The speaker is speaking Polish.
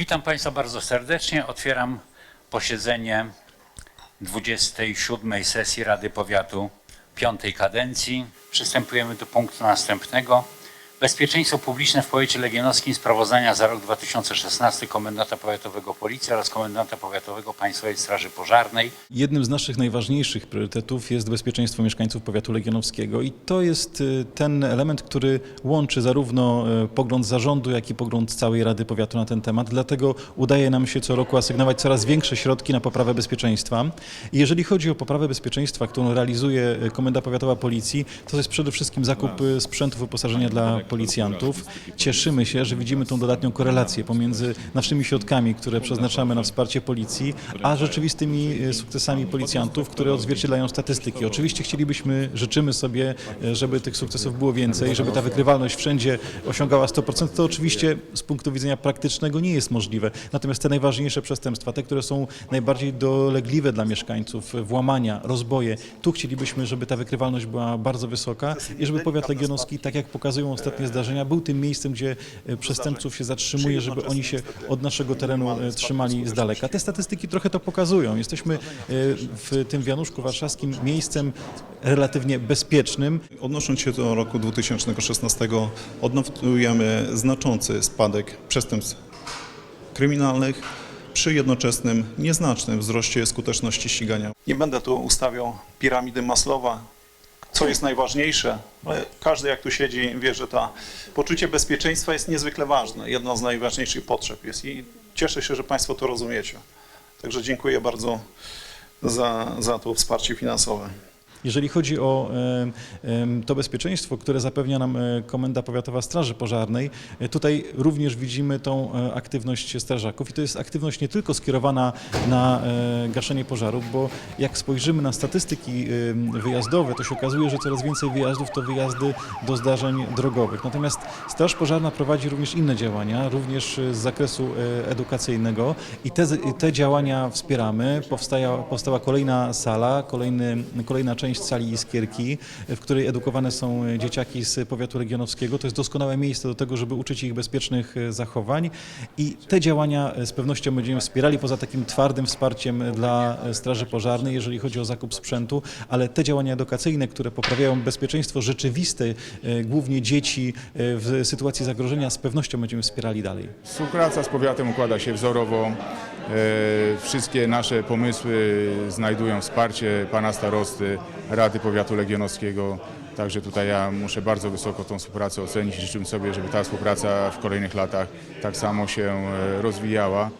Witam Państwa bardzo serdecznie. Otwieram posiedzenie 27 sesji Rady Powiatu piątej kadencji. Przystępujemy do punktu następnego. Bezpieczeństwo publiczne w powiecie legionowskim sprawozdania za rok 2016 Komendanta Powiatowego Policji oraz Komendanta Powiatowego Państwowej Straży Pożarnej. Jednym z naszych najważniejszych priorytetów jest bezpieczeństwo mieszkańców powiatu legionowskiego i to jest y, ten element, który łączy zarówno y, pogląd zarządu, jak i pogląd całej Rady Powiatu na ten temat. Dlatego udaje nam się co roku asygnować coraz większe środki na poprawę bezpieczeństwa. I jeżeli chodzi o poprawę bezpieczeństwa, którą realizuje y, Komenda Powiatowa Policji, to jest przede wszystkim zakup sprzętu wyposażenia dla policjantów. Cieszymy się, że widzimy tą dodatnią korelację pomiędzy naszymi środkami, które przeznaczamy na wsparcie policji, a rzeczywistymi e, sukcesami policjantów, które odzwierciedlają statystyki. Oczywiście chcielibyśmy, życzymy sobie, e, żeby tych sukcesów było więcej, żeby ta wykrywalność wszędzie osiągała 100%. To oczywiście z punktu widzenia praktycznego nie jest możliwe. Natomiast te najważniejsze przestępstwa, te, które są najbardziej dolegliwe dla mieszkańców, włamania, rozboje, tu chcielibyśmy, żeby ta wykrywalność była bardzo wysoka i żeby powiat legionowski, tak jak pokazują ostatnie zdarzenia, był tym miejscem, gdzie e, przestępców się zatrzymuje, żeby oni się od naszego terenu e, trzymali z daleka. Te statystyki trochę to pokazują. Jesteśmy e, w tym Wianuszku Warszawskim miejscem relatywnie bezpiecznym. Odnosząc się do roku 2016, odnotujemy znaczący spadek przestępstw kryminalnych przy jednoczesnym nieznacznym wzroście skuteczności ścigania. Nie będę tu ustawiał piramidy Maslowa, co jest najważniejsze, ale każdy jak tu siedzi wie, że to poczucie bezpieczeństwa jest niezwykle ważne, jedną z najważniejszych potrzeb jest i cieszę się, że Państwo to rozumiecie. Także dziękuję bardzo za, za to wsparcie finansowe. Jeżeli chodzi o to bezpieczeństwo, które zapewnia nam e, Komenda Powiatowa Straży Pożarnej, e, tutaj również widzimy tą e, aktywność strażaków i to jest aktywność nie tylko skierowana na gaszenie pożarów, bo jak spojrzymy na statystyki wyjazdowe, to się okazuje, że coraz więcej wyjazdów to wyjazdy do zdarzeń drogowych. Natomiast Straż Pożarna prowadzi również inne działania, również z zakresu edukacyjnego i te, te działania wspieramy. Powstała kolejna sala, kolejny, kolejna część sali Iskierki, w której edukowane są dzieciaki z powiatu regionowskiego. To jest doskonałe miejsce do tego, żeby uczyć ich bezpiecznych zachowań i te działania z pewnością będziemy wspierali poza takim twardym wsparciem dla Straży Pożarnej, jeżeli chodzi o zakup sprzętu, ale te działania edukacyjne, które poprawiają bezpieczeństwo rzeczywiste, e, głównie dzieci e, w sytuacji zagrożenia, z pewnością będziemy wspierali dalej. Współpraca z powiatem układa się wzorowo. E, Wszystkie nasze pomysły znajdują wsparcie pana starosty, Rady Powiatu Legionowskiego. Także tutaj ja muszę bardzo wysoko tą współpracę ocenić i życzymy sobie, żeby ta współpraca w kolejnych latach tak samo się e, rozwijała.